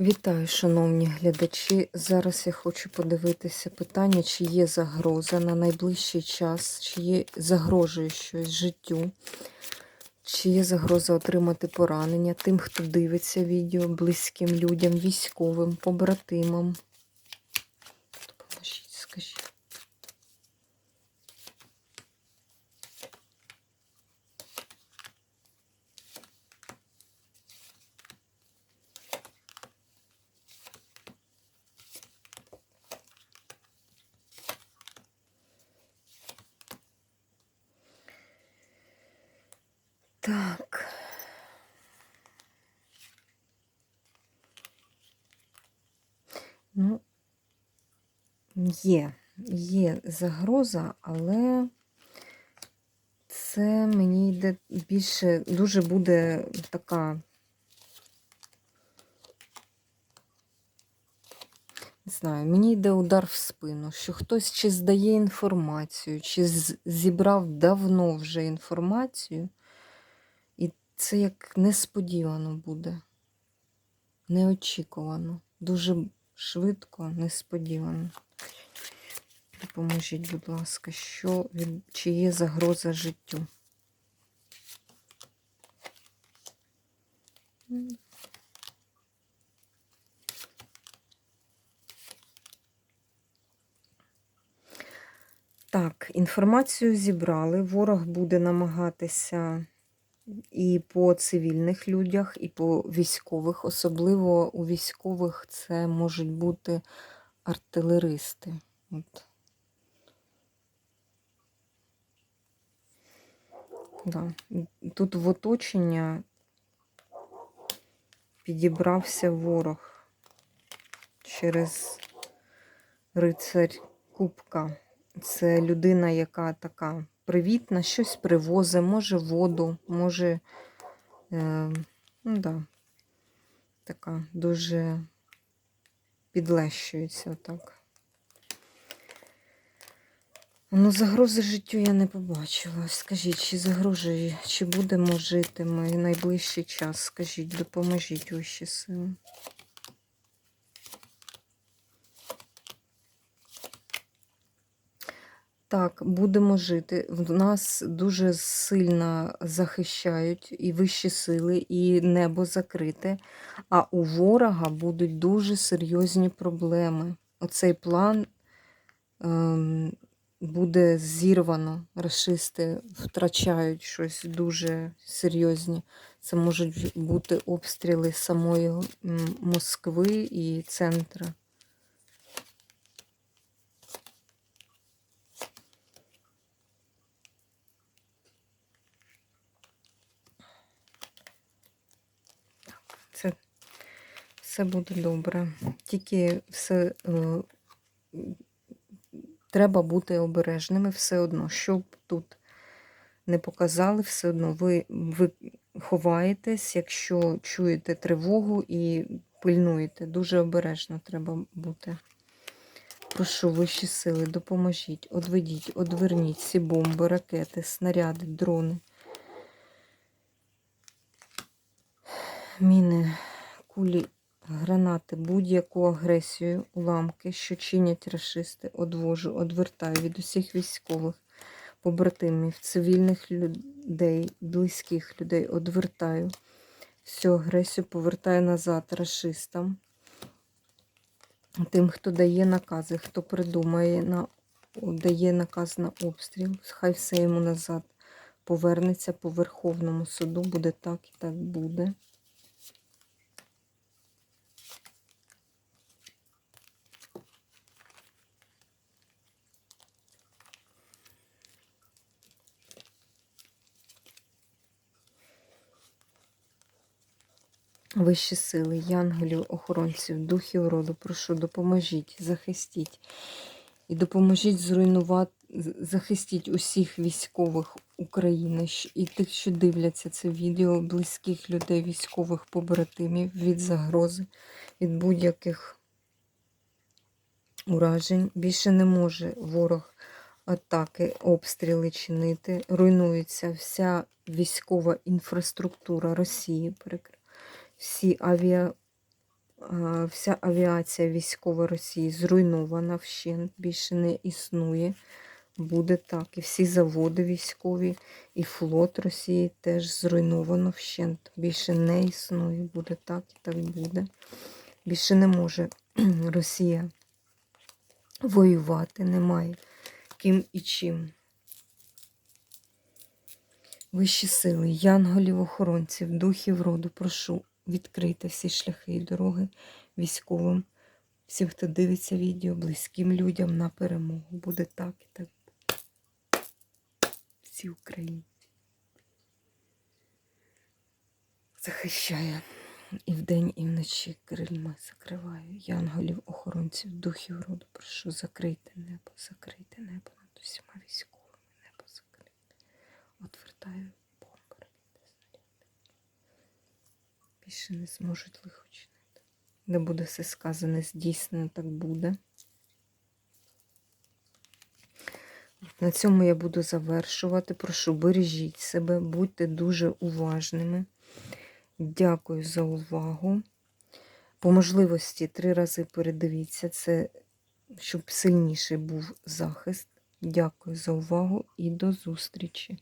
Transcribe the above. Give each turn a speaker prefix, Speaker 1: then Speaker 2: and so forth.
Speaker 1: Вітаю, шановні глядачі. Зараз я хочу подивитися питання, чи є загроза на найближчий час, чи є загрожує щось життю, чи є загроза отримати поранення тим, хто дивиться відео, близьким людям, військовим, побратимам. Допоможіть, скажіть. Так. Ну, є, є загроза, але це мені йде більше, дуже буде така. Не знаю, мені йде удар в спину, що хтось чи здає інформацію, чи зібрав давно вже інформацію, це як несподівано буде. Неочікувано. Дуже швидко, несподівано. Допоможіть, будь ласка, що чи є загроза життю? Так, інформацію зібрали. Ворог буде намагатися і по цивільних людях, і по військових. Особливо у військових це можуть бути артилеристи. От. Да. Тут в оточення підібрався ворог через рицарь Кубка. Це людина, яка така привітна, щось привозить, може воду, може, е, ну да, така дуже підлещується отак. Ну, загрози життю я не побачила. Скажіть, чи загрожує, чи будемо жити ми найближчий час? Скажіть, допоможіть вищі сили. Так, будемо жити. В нас дуже сильно захищають і вищі сили, і небо закрите, а у ворога будуть дуже серйозні проблеми. Оцей план ем, буде зірвано. Рашисти втрачають щось дуже серйозні. Це можуть бути обстріли самої Москви і центра. Це все буде добре. Тільки все е, треба бути обережними все одно. Щоб тут не показали, все одно ви, ви ховаєтесь, якщо чуєте тривогу і пильнуєте. Дуже обережно треба бути. Прошу вищі сили, допоможіть, одведіть, одверніть всі бомби, ракети, снаряди, дрони. Міни, кулі, гранати, будь-яку агресію, уламки, що чинять рашисти, одвожу, одвертаю від усіх військових, побратимів, цивільних людей, близьких людей, одвертаю. Всю агресію повертаю назад рашистам. Тим, хто дає накази, хто придумає, на, дає наказ на обстріл, хай все йому назад повернеться по Верховному суду, буде так і так буде. Вищі сили, янголів, охоронців, духів роду, прошу, допоможіть, захистіть. І допоможіть зруйнувати, захистіть усіх військових України і тих, що дивляться це відео, близьких людей, військових побратимів від загрози, від будь-яких уражень. Більше не може ворог атаки, обстріли чинити. Руйнується вся військова інфраструктура Росії. перекр- всі авіа, вся авіація військова Росії зруйнована вщент, більше не існує. Буде так. І всі заводи військові, і флот Росії теж зруйновано вщент. Більше не існує. Буде так і так буде. Більше не може Росія воювати, немає ким і чим. Вищі сили, янголів, охоронців, духів роду, прошу відкрити всі шляхи і дороги військовим, всім, хто дивиться відео, близьким людям на перемогу. Буде так і так. Всі українці. Захищає і вдень, і вночі крильми закриваю. Янголів, охоронців, духів роду, прошу закрити небо, закрити небо над усіма військовими, небо закрити. Отвертаю бомби, ракети, снаряди. Більше не зможуть лихо чинити. Де буде все сказане, здійснено, так буде. На цьому я буду завершувати. Прошу, бережіть себе, будьте дуже уважними. Дякую за увагу. По можливості три рази передивіться це, щоб сильніший був захист. Дякую за увагу і до зустрічі!